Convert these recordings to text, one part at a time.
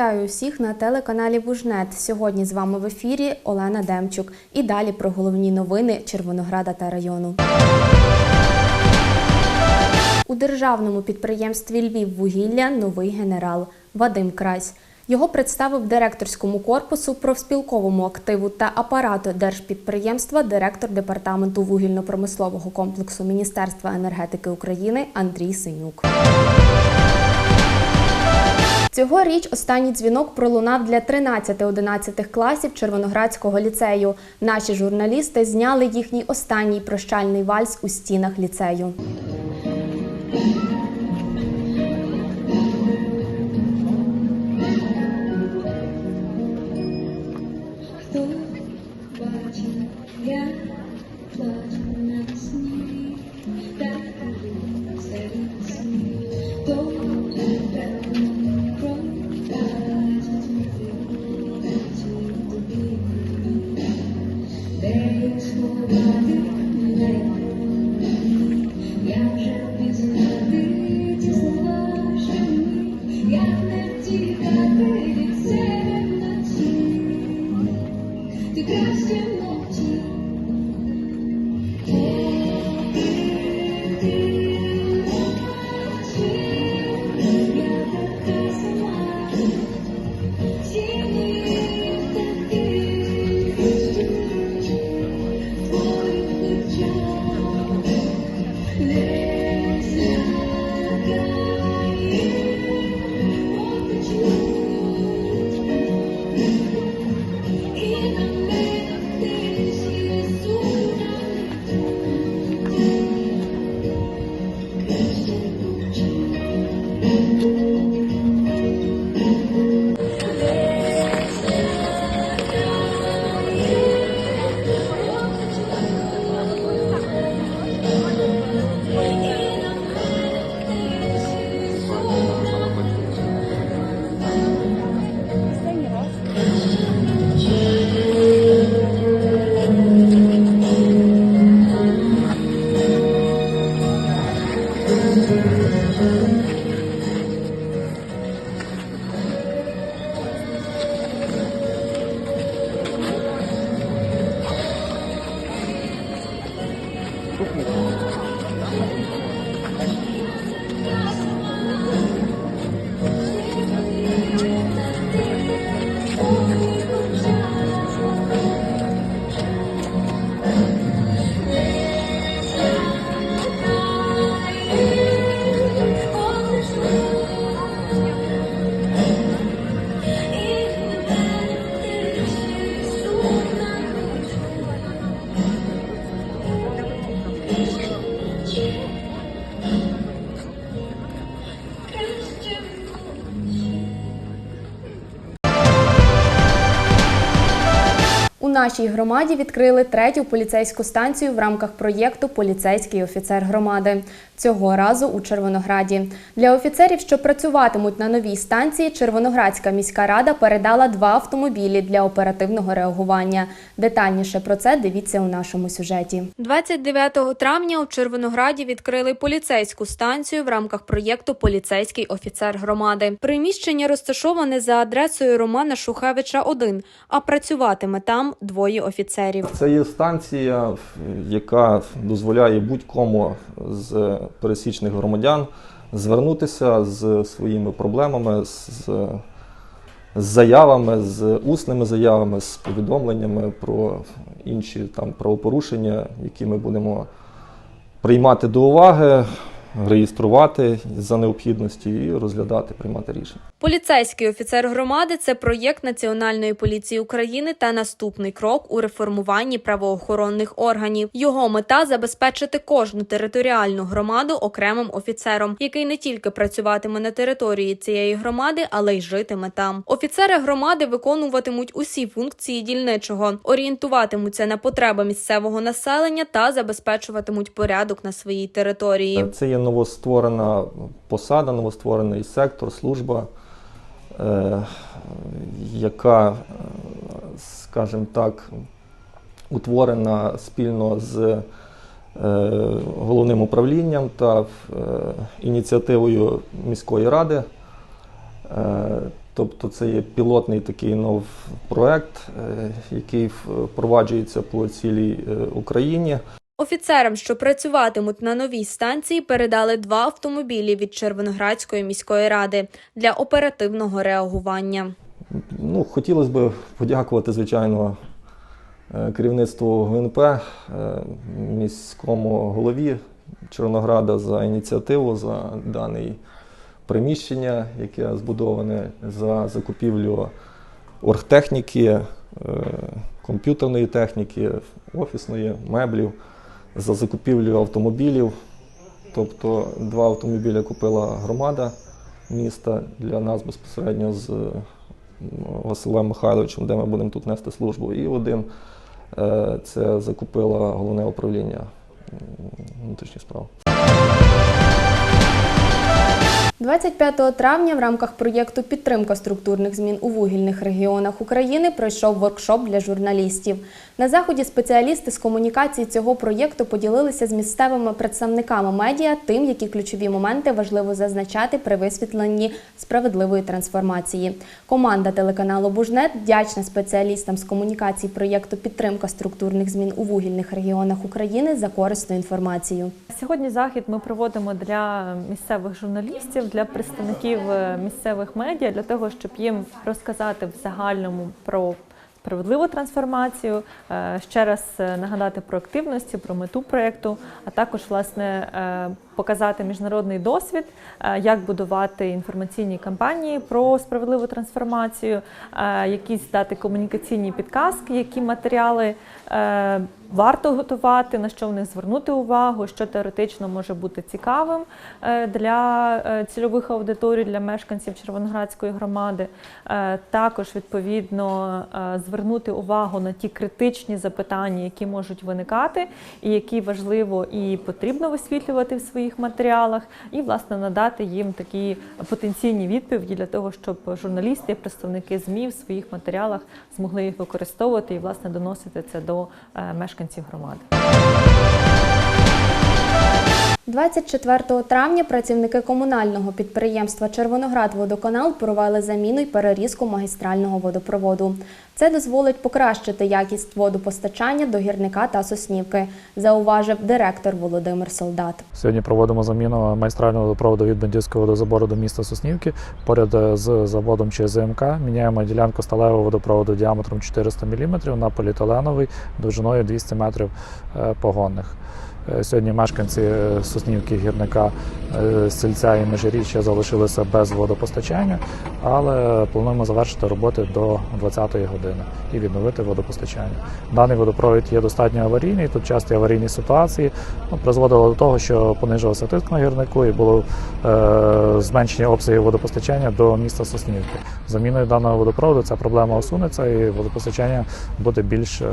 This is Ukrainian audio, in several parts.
Вітаю усіх на телеканалі Вужнет. Сьогодні з вами в ефірі Олена Демчук. І далі про головні новини Червонограда та району. У державному підприємстві Львіввугілля новий генерал Вадим Крась. Його представив директорському корпусу, профспілковому активу та апарату держпідприємства директор департаменту вугільно-промислового комплексу Міністерства енергетики України Андрій Синюк. Цьогоріч останній дзвінок пролунав для 13-11 класів Червоноградського ліцею. Наші журналісти зняли їхній останній прощальний вальс у стінах ліцею. У нашій громаді відкрили третю поліцейську станцію в рамках проєкту Поліцейський офіцер громади. Цього разу у Червонограді. Для офіцерів, що працюватимуть на новій станції, Червоноградська міська рада передала два автомобілі для оперативного реагування. Детальніше про це дивіться у нашому сюжеті. 29 травня у Червонограді відкрили поліцейську станцію в рамках проєкту Поліцейський офіцер громади. Приміщення розташоване за адресою Романа Шухевича 1, а працюватиме там двоє офіцерів. Це є станція, яка дозволяє будь-кому з пересічних громадян звернутися з своїми проблемами, з, з заявами, з усними заявами, з повідомленнями про інші там правопорушення, які ми будемо приймати до уваги, реєструвати за необхідності і розглядати, приймати рішення. Поліцейський офіцер громади це проєкт Національної поліції України та наступний крок у реформуванні правоохоронних органів. Його мета забезпечити кожну територіальну громаду окремим офіцером, який не тільки працюватиме на території цієї громади, але й житиме там. Офіцери громади виконуватимуть усі функції дільничого, орієнтуватимуться на потреби місцевого населення та забезпечуватимуть порядок на своїй території. Це є новостворена посада, новостворений сектор, служба, е, яка, е, скажімо так, утворена спільно з е, головним управлінням та ініціативою міської ради. Тобто це є пілотний такий нов проект, який впроваджується по цілій Україні. Офіцерам, що працюватимуть на новій станції, передали два автомобілі від Червоноградської міської ради для оперативного реагування. Ну, хотілося б подякувати, звичайно, е, керівництву ГНП, е, міському голові Чорнограда за ініціативу, за дане приміщення, яке збудоване за закупівлю оргтехніки, е, комп'ютерної техніки, офісної, меблів, за закупівлю автомобілів. Тобто два автомобілі купила громада міста для нас безпосередньо з Василем Михайловичем, де ми будемо тут нести службу. І один е, це закупило головне управління внутрішніх справ. 25 травня в рамках проєкту Підтримка структурних змін у вугільних регіонах України пройшов воркшоп для журналістів. На заході спеціалісти з комунікації цього проєкту поділилися з місцевими представниками медіа тим, які ключові моменти важливо зазначати при висвітленні справедливої трансформації. Команда телеканалу Бужнет вдячна спеціалістам з комунікації проєкту Підтримка структурних змін у вугільних регіонах України за корисну інформацію. Сьогодні захід ми проводимо для місцевих журналістів, для представників е, місцевих медіа, для того, щоб їм розказати в загальному про справедливу трансформацію, е, ще раз е, нагадати про активності, про мету проєкту, а також власне е, показати міжнародний досвід, е, як будувати інформаційні кампанії про справедливу трансформацію, е, якісь дати комунікаційні підказки, які матеріали е, варто готувати, на що в них звернути увагу, що теоретично може бути цікавим для цільових аудиторій, для мешканців Червоноградської громади. Також відповідно звернути увагу на ті критичні запитання, які можуть виникати, і які важливо і потрібно висвітлювати в своїх матеріалах, і власне надати їм такі потенційні відповіді для того, щоб журналісти, представники ЗМІ в своїх матеріалах змогли їх використовувати і власне доносити це до е, мешканців громади. 24 травня працівники комунального підприємства Червоноградводоканал провели заміну й перерізку магістрального водопроводу. Це дозволить покращити якість водопостачання до гірника та Соснівки, зауважив директор Володимир Солдат. Сьогодні проводимо заміну майстрального водопроводу від Бендівського водозабору до міста Соснівки. Поряд е, з заводом ЧЗМК міняємо ділянку сталевого водопроводу діаметром 400 мм на поліетиленовий довжиною 200 метрів е, погонних. Е, Сьогодні мешканці е, Соснівки, гірника, е, сельця і межиріччя залишилися без водопостачання, але плануємо завершити роботи до 20-ї години і відновити водопостачання. Даний водопровід є достатньо аварійний. Тут часті аварійні ситуації ну, призводило до того, що понижувався тиск на гірнику і було е, зменшення обсягів водопостачання до міста Соснівки. Заміною даного водопроводу ця проблема усунеться і водопостачання буде більш е,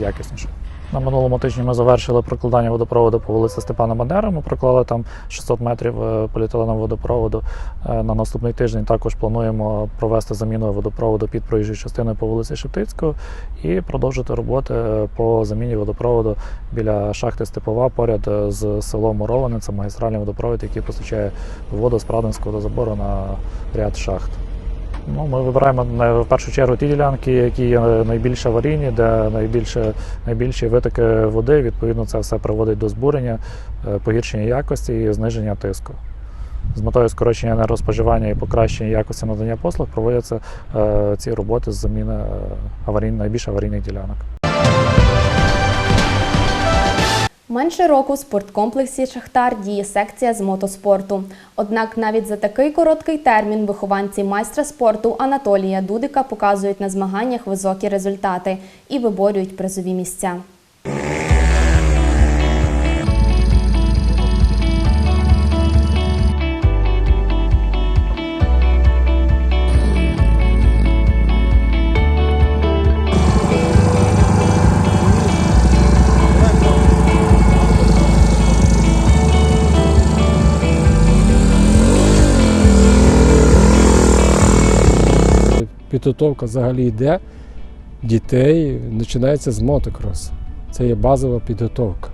якісніше. На минулому тижні ми завершили прокладання водопроводу по вулиці Степана Бандери. Ми проклали там 600 метрів е, поліетиленового водопроводу. Е, На наступний тиждень також плануємо провести заміну водопроводу під проїжджою частиною по вулиці Шептицького і продовжити роботи е, по заміні водопроводу біля шахти Степова поряд з селом Муроване. Це магістральний водопровід, який постачає воду з Прадинського водозабору на ряд шахт. Ну, ми вибираємо в першу чергу ті ділянки, які є найбільш аварійні, де найбільше, найбільші витоки води. Відповідно, це все приводить до збурення, е, погіршення якості і зниження тиску. З метою скорочення енергоспоживання і покращення якості надання послуг проводяться е, ці роботи з заміни е, аварійних, найбільш аварійних ділянок. Менше року в спорткомплексі Шахтар діє секція з мотоспорту. Однак навіть за такий короткий термін вихованці майстра спорту Анатолія Дудика показують на змаганнях високі результати і виборюють призові місця. Підготовка взагалі йде дітей, починається з мотокросу. Це є базова підготовка.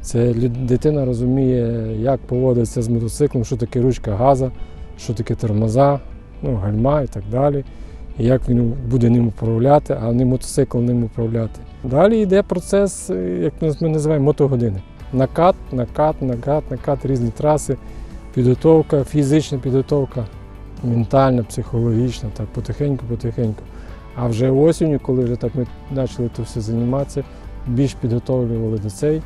Це дитина розуміє, як поводитися з мотоциклом, що таке ручка газа, що таке тормоза, ну, гальма і так далі. І як він буде ним управляти, а не мотоцикл ним управляти. Далі йде процес, як ми називаємо, мотогодини. Накат, накат, накат, накат, різні траси, підготовка, фізична підготовка, ментальна, психологічна, так потихеньку, потихеньку. А вже осінню, коли вже так ми почали то все займатися, більш підготовлювали до цей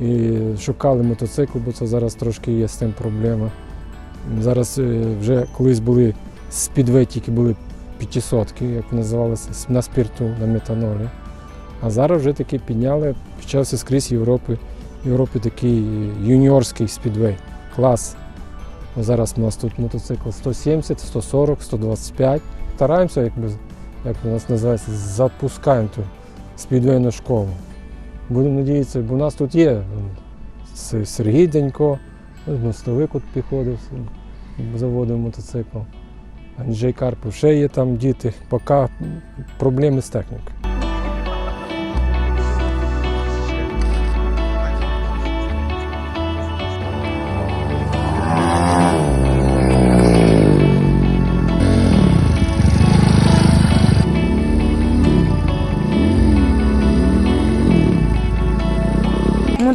і шукали мотоцикл, бо це зараз трошки є з тим проблема. Зараз е, вже колись були спідвей, тільки були 500, як називалося, на спирту, на метанолі. А зараз вже таки підняли, почався скрізь Європи. Європі такий юніорський спідвей, клас. Зараз у нас тут мотоцикл 170, 140, 125. Стараємося, як, як у нас називається, запускаємо ту спідвейну школу. Будемо надіятися, бо у нас тут є Сергій Денько, ось мостовик от підходив, заводив мотоцикл. Анджей Карпов, ще є там діти, поки проблеми з технікою.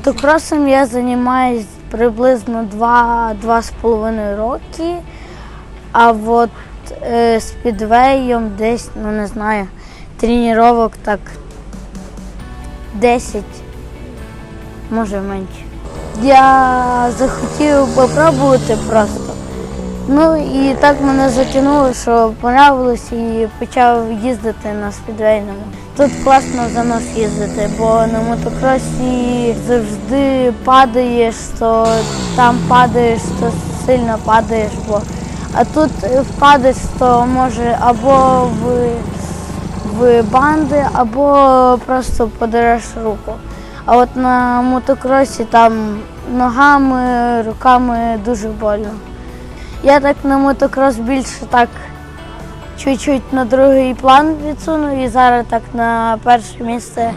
Мотокросом я займаюсь приблизно 2-2,5 роки, а от е, спідвеєм десь, ну не знаю, тренувок так 10, може менше. Я захотів попробувати просто. Ну і так мене затягнуло, що понравилось і почав їздити на спідвейному. Тут класно за нас їздити, бо на мотокросі завжди падаєш, то там падаєш, то сильно падаєш, бо а тут впадеш, то може або в, в банди, або просто подереш руку. А от на мотокросі там ногами, руками дуже больно. Я так на мотокрос більше так чуть-чуть на другий план відсунув і зараз так на перше місце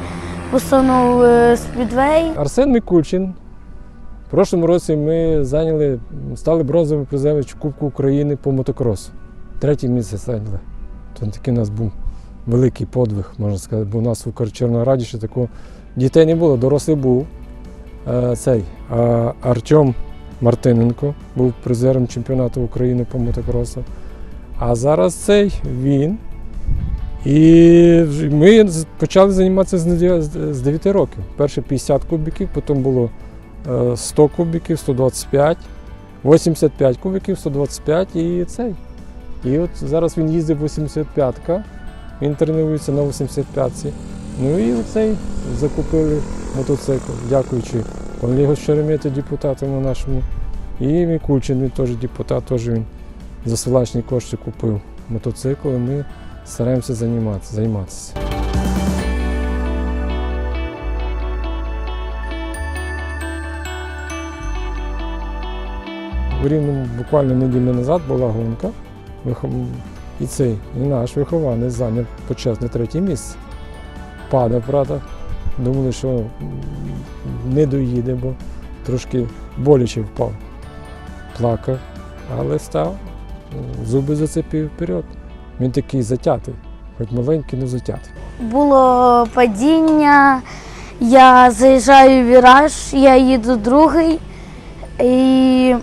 посунув спідвей. Арсен Микульчин. В прошлому році ми зайняли, стали бронзовим призером Кубку України по мотокросу. Третє місце зайняли. То такий у нас був великий подвиг, можна сказати, бо у нас у Чорнограді ще такого дітей не було, дорослий був. Е, Цей Артем Мартиненко був призером чемпіонату України по мотокросу. А зараз цей він. І ми почали займатися з дев'я- з- з 9 років. Перше 50 кубиків, потім було е, 100 кубиків, 125, 85 кубиків, 125 і цей. І от зараз він їздить 85-ка, він тренується на 85-ці. Ну і оцей закупили мотоцикл, дякуючи Олегу Шеремету, депутату нашому. І Мікульчин, він теж депутат, теж він за селачні кошти купив мотоцикл, і ми стараємося займатися. займатися. В Рівному буквально неділю назад була гонка. І цей, і наш вихованець зайняв почесне третє місце. Падав, правда. Думали, що не доїде, бо трошки боляче впав. Плакав, але став, зуби зацепив вперед. Він такий затятий, хоч маленький, але затятий. Було падіння, я заїжджаю в віраж, я їду другий, і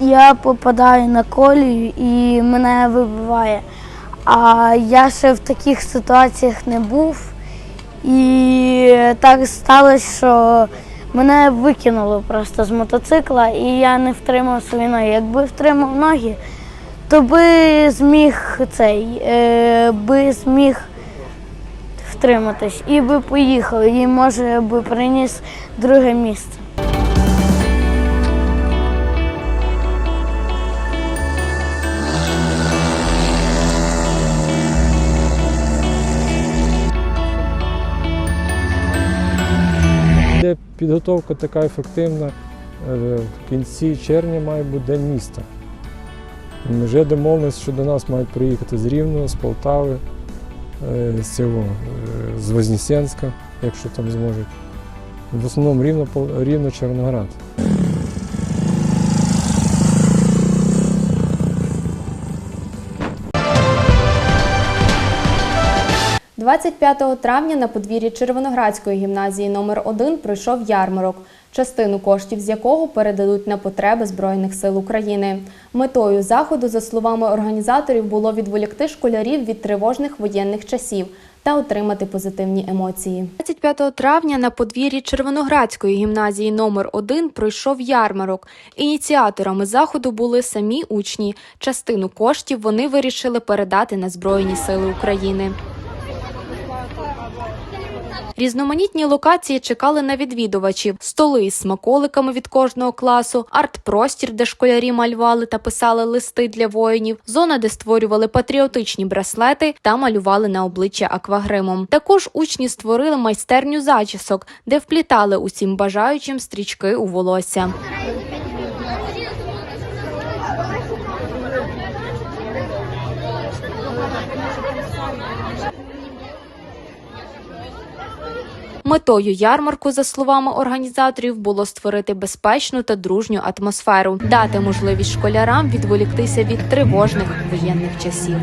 я попадаю на колію і мене вибиває. А я ще в таких ситуаціях не був. І так сталося, що мене викинуло просто з мотоцикла, і я не втримав свої ноги. Якби втримав ноги, то би зміг цей, е, би зміг втриматись і би поїхав, і може би приніс друге місце. Підготовка така ефективна, е, в кінці червня має бути День міста. Ми вже домовилися, що до нас мають приїхати з Рівного, з Полтави, е, з цього, е, з Вознесенська, якщо там зможуть. В основному рівно, рівно Чорноград. 25 травня на подвір'ї Червоноградської гімназії номер 1 пройшов ярмарок, частину коштів з якого передадуть на потреби Збройних сил України. Метою заходу, за словами організаторів, було відволікти школярів від тривожних воєнних часів та отримати позитивні емоції. 25 травня на подвір'ї Червоноградської гімназії номер 1 пройшов ярмарок. Ініціаторами заходу були самі учні. Частину коштів вони вирішили передати на Збройні сили України. Різноманітні локації чекали на відвідувачів: столи із смаколиками від кожного класу, арт-простір, де школярі малювали та писали листи для воїнів, зона, де створювали патріотичні браслети та малювали на обличчя аквагримом. Також учні створили майстерню зачісок, де вплітали усім бажаючим стрічки у волосся. Метою ярмарку, за словами організаторів, було створити безпечну та дружню атмосферу, дати можливість школярам відволіктися від тривожних воєнних часів.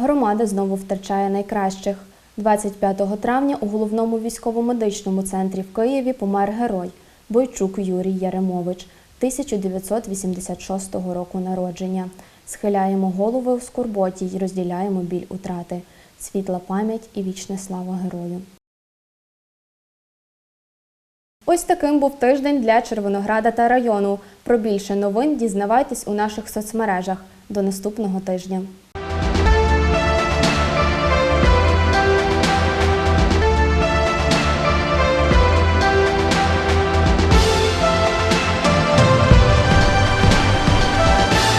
Громада знову втрачає найкращих. 25 травня у головному військово-медичному центрі в Києві помер герой Бойчук Юрій Яремович 1986 року народження. Схиляємо голови в скорботі й розділяємо біль утрати. Світла пам'ять і вічна слава герою. Ось таким був тиждень для Червонограда та району. Про більше новин дізнавайтесь у наших соцмережах. До наступного тижня.